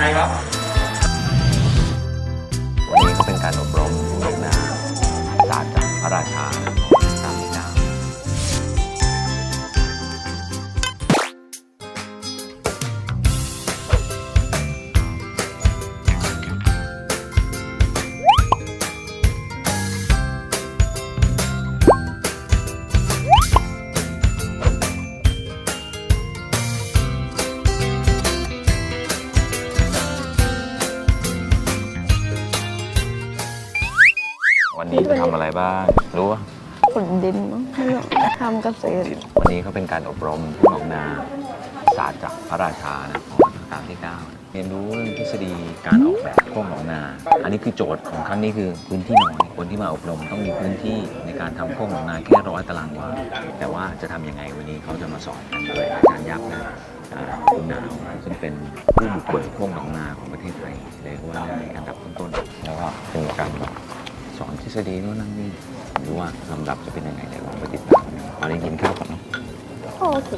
ใครครับ นนี้จะทำอะไรบ้าง รู้ปะขนดินมั้งไม่รู้ทำเกษตรวันนี้เขาเป็นการอบรมผู้หนองนาศาสตร์จากพระราชานะของรัชกาลที่9เรียนรู้เรื่องทฤษฎีการออกแบบโค้งหนองนา อันนี้คือโจทย์ของครั้งนี้คือพื้นที่น้อยคนที่มาอบรมต้องมีพื้นที่ในการทำโค้งหนองนาแค่ร้อยตารางวา แต่ว่าจะทำยังไงวันนี้เขาจะมาสอนกันโดยอาจารย์ยักษ์นะอ่าคุณหนาวซึ่งเป็นผู้บุกเบิกโค้งหนองนาของประเทศไทยเรียกว่าในอันดับ ษฎีนู่นนั่นนี่หรือว่าลำดับจะเป็นยังไงเดี๋ยวลองไปติดตามกันเอาได้กินข้าวก่อนเนาะโอเค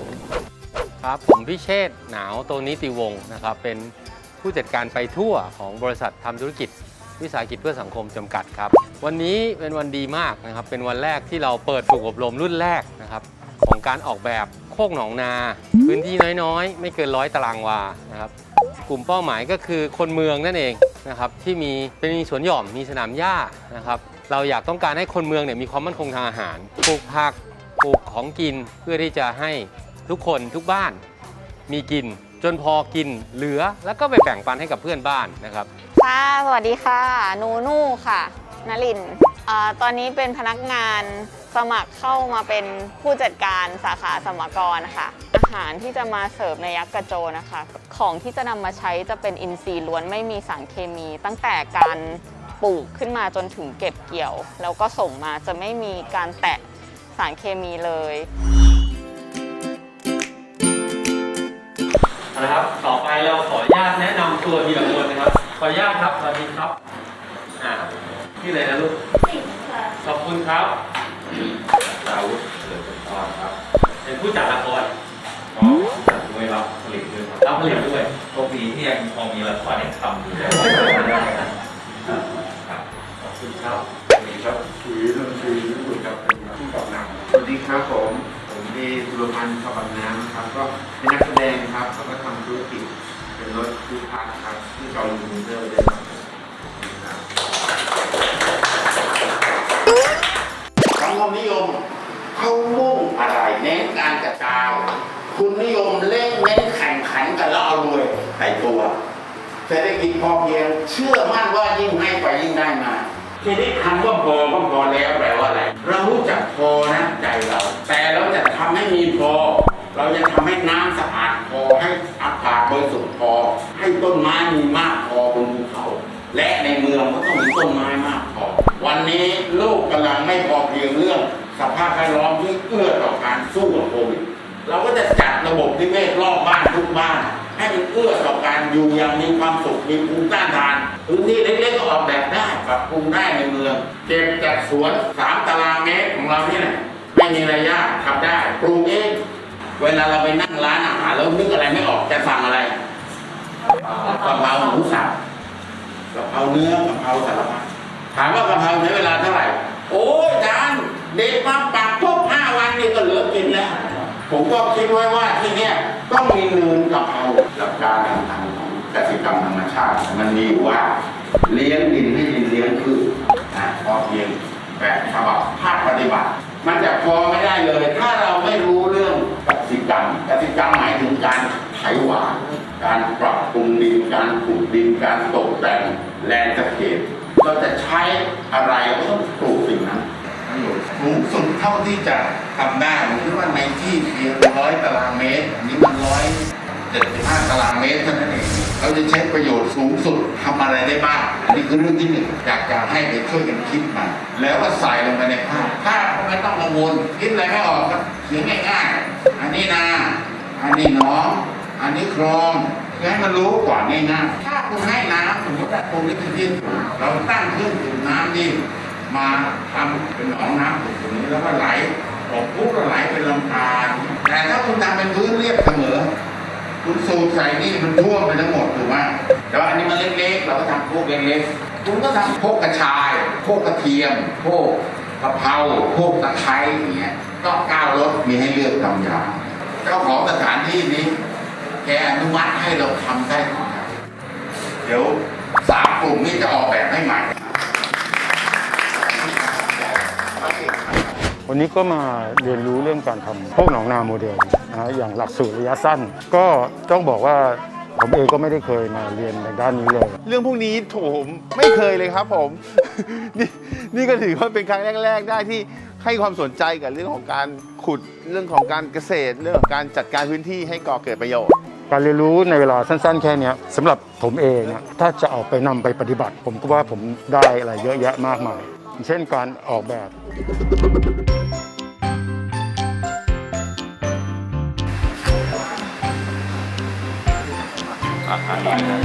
ครับผมพิเชษฐ์หนาวโตนิติวงศ์นะครับ เป็นผู้จัดการไปทั่วของบริษัททำธุรกิจ วิสาหกิจเพื่อสังคมจำกัดครับ วันนี้เป็นวันดีมากนะครับ เป็นวันแรกที่เราเปิดฝึกอบรมรุ่นแรกนะครับของการออกแบบโคกหนองนา พื้นที่น้อยๆ ไม่เกินร้อยตารางวานะครับกลุ่มเป้าหมายก็คือคนเมืองนั่นเองนะครับที่มีเป็นมีสวนหย่อมมีสนามหญ้านะครับ เราอยากต้องการให้คนเมืองเนี่ยมีความมั่นคงทางอาหารปลูกผักปลูกของกินเพื่อที่จะให้ทุกคนทุกบ้านมีกิน จนพอกินเหลือแล้วก็ไปแบ่งปันให้กับเพื่อนบ้านนะครับ ค่ะ สวัสดีค่ะ นูนูค่ะนลินอตอนนี้เป็นพนักงานสมัครเข้ามาเป็นผู้จัดการสาขาสมกรนะคะอาหารที่จะมาเสิร์ฟในยักษ์กระโจนะคะ ของที่จะนำมาใช้จะเป็นอินทรีย์ล้วนไม่มีสารเคมี ตั้งแต่การ ปลูกขึ้นมาจนถึงเก็บเกี่ยว แล้วก็ส่งมาจะไม่มีการแตะสารเคมีเลยนะครับต่อไปเราขออนุญาตแนะนำตัวทีละคนนะครับ ขออนุญาตครับสวัสดีครับอ่าที่ออะไรนะลูกขอบคุณครับดาวุฒิเกิดเป็นพ่อครับ เป็นผู้จัดละครก็จัดด้วยรับผลิตด้วยครับรับผลิตด้วยโชคดีที่ยังพอมีละครให้ทำอยู่ ครับขอบคุณครับสวัสดีครับคุยเรื่องคุยเรื่องคุยกับเป็นผู้กำกับหนังสวัสดีครับผม ผมมีสุรพันธ์ขบังน้ำครับ ก็เป็นนักแสดงครับแล้วก็ทำธุรกิจเป็นรถทุกพักครับที่เกาหลีมูเดอร์ด้วยครับครับสังคมนิยมเขามุ่งอะไรเน้นการกระจายคุณนิยมเล่นเน้นแข่งขันกันแล้วเอารวยใส่ตัวเศรษฐกิจพอเพียงเชื่อมั่นว่ายิ่งให้ไปยิ่งได้มา ทีนี้คำว่าพอก็พอแล้วแปลว่าอะไร เรารู้จักพอนะใจเรา แต่เราจะทำให้มีพอ เราจะทำให้น้ำสะอาดพอให้อากาศบริสุทธิ์พอ ให้ต้นไม้มีมากพอบนภูเขา และในเมืองก็ต้องมีต้นไม้มากพอ วันนี้โลกกำลังไม่พอเพียงเรื่อง สภาพแวดล้อมที่เอื้อต่อการสู้กับโควิดเราก็จะจัดระบบนิเวศรอบบ้านทุกบ้านให้มันเอื้อต่อการอยู่อย่างมีความสุขมีภูมิต้านทานพื้นที่เล็กๆก็ออกแบบ ปรับปรุงได้ในเมืองเก็บจากสวนสามตารางเมตรของเรานี่แหละไม่มีระยะทำได้ปลูกเองเวลาเราไปนั่งร้านอาหารแล้วนึกอะไรไม่ออกจะสั่งอะไรกะเพราหมูสับกะเพราเนื้อกะเพราสารพัดถามว่ากะเพราใช้เวลาเท่าไหร่ โอ้ยจานเด็กมาปักปุ๊บห้าวันนี่ก็เหลือกินแล้วผมก็คิดไว้ว่าที่เนี้ยต้องมีเนินกะเพราหลักการต่างๆของกสิกรรมธรรมชาติ มันมีว่า เลี้ยงดินให้ดินเลี้ยงพืชอะพอเพียงแบบฉบับภาคปฏิบัติ มันจะพอไม่ได้เลย ถ้าเราไม่รู้เรื่องกสิกรรมกสิกรรมหมายถึงการไถหวานการปรับปรุงดินการขุดดินการตกแต่งแลนด์สเคปเราจะใช้อะไรก็ต้องปลูกสิ่งนั้นสูงสุดเท่าที่จะทำได้ผมคิดว่าในที่เพียงร้อยตารางเมตรอันนี้มันร้อย เจ็ดห้าตารางเมตรเท่านั้นเองเราจะใช้ประโยชน์สูงสุดทำอะไรได้บ้างอันนี้คือเรื่องที่หนึ่งอยากจะให้ไปช่วยกันคิดมันแล้วก็ใส่ลงไปในภาพภาพก็ไม่ต้องกังวลคิดอะไรไม่ออกก็เขียนง่ายๆอันนี้นาอันนี้หน้อง อันนี้คลองคือให้มันรู้ก่อนง่ายๆถ้าคุณให้น้ำสมมติว่าตรงนี้เป็นที่เราตั้งเครื่องสูบน้ำนี่มาทำเป็นหนองน้ำตรงนี้แล้วก็ไหลออกปุ๊บก็ไหลเป็นลำธารแต่ถ้า คุณทำเป็นพื้นเรียบเสมอคุณสูตรใส่นี่มันท่วมไปทั้งหมดถูกไหมแต่ว่าอันนี้มันเล็กๆ เราก็ทำพวกเล็กๆ คุณก็ทำพวกกระชาย พวกกระเทียม พวกกะเพราพวกตะไคร้อย่างเงี้ยก็ก้าวรถมีให้เลือกทำยาเจ้าของสถานที่นี้ แกอนุมัติให้เราทำได้ของเราเดี๋ยวสามกลุ่มนี้จะออกแบบให้ใหม่ วันนี้ก็มาเรียนรู้เรื่องการทำพวกหนองนาโมเดลนะฮะอย่างหลักสูตรระยะสั้น ก็ต้องบอกว่าผมเองก็ไม่ได้เคยมาเรียนในด้านนี้เลย เรื่องพวกนี้โถผมไม่เคยเลยครับผม นี่นี่ก็ถือว่าเป็นครั้งแรก ๆ ได้ที่ให้ความสนใจกับเรื่องของการขุดเรื่องของการเกษตร เรื่องของการจัดการพื้นที่ให้ก่อเกิดประโยชน์ การเรียนรู้ในเวลาสั้น ๆ แค่เนี้ยสำหรับผมเองเนี่ยถ้าจะเอาไปนำไปปฏิบัติ ผมก็ว่าผมได้อะไรเยอะแยะมากมายอย่างเช่นการออกแบบ มัน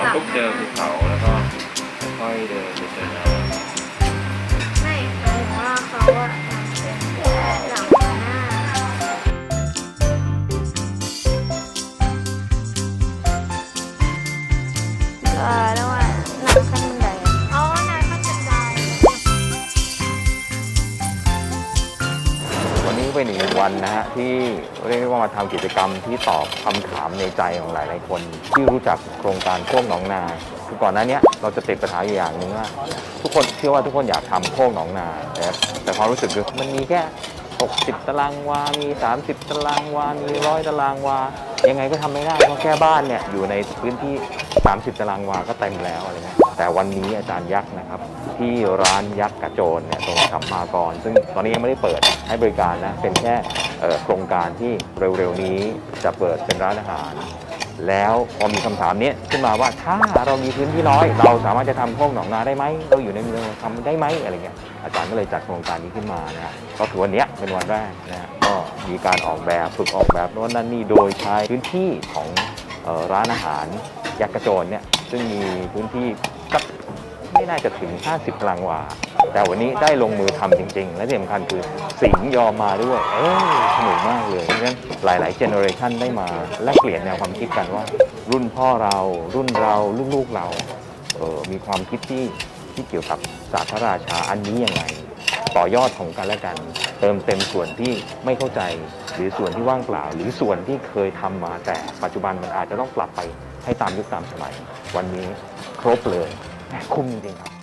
เรามาปุ๊บเจอภูเขาแล้วก็ค่อยเดินไปเจอน้ำ วันนะฮะที่เรียกว่ามาทำกิจกรรมที่ตอบคำถามในใจของหลายๆคน ที่รู้จักโครงการโค้งหนองนาคือก่อนหน้านี้เราจะติดปัญหาอยู่อย่างหนึ่งว่า ทุกคนเชื่อว่าทุกคนอยากทำโค้งหนองนา แต่แต่ความรู้สึกคือมันมีแค่ 60 ตารางวา มี 30 ตารางวา มีร้อยตารางวา ยังไงก็ทำไม่ได้เพราะแค่บ้านเนี่ยอยู่ในพื้นที่ 30 ตารางวาก็เต็มแล้วอะไรเงี้ยแต่วันนี้อาจารย์ยักษ์นะครับ ที่ร้านยักษ์กระโจนเนี่ยตรงสัมมากร ซึ่งตอนนี้ยังไม่ได้เปิดให้บริการนะ เป็นแค่โครงการที่เร็วๆนี้จะเปิดเป็นร้านอาหาร แล้วพอมีคำถามนี้ขึ้นมาว่าถ้าเรามีพื้นที่น้อย เราสามารถจะทำโค้งหนองนาได้ไหมเราอยู่ในเมืองทำได้ไหมอะไรเงี้ยอาจารย์ก็เลยจัดโครงการนี้ขึ้นมานะก็คือวันนี้เป็นวันแรกนะก็มีการออกแบบฝึกออกแบบโน้นนั่นนี่โดยใช้พื้นที่ของร้านอาหาร ยักษ์กระโจนเนี่ยซึ่งมีพื้นที่สักไม่น่าจะถึง 50ตารางวา แต่วันนี้ได้ลงมือทำจริง ๆ และที่สำคัญคือสิงยอมมาด้วย เออสนุกมากเลยเพราะฉะนั้นหลายๆเจเนอเรชันได้มาแลกเปลี่ยนแนวความคิดกันว่า รุ่นพ่อเรารุ่นเราลูกๆเราเออมีความคิดที่ที่เกี่ยวกับศาสตร์พระราชาอันนี้ยังไงต่อยอดของกันและกัน เติมเต็มส่วนที่ไม่เข้าใจ หรือส่วนที่ว่างเปล่า หรือส่วนที่เคยทำมาแต่ปัจจุบันมันอาจจะต้องปรับไป ให้ตามยุคตามสมัย วันนี้ครบเลยคุ้มจริงๆครับ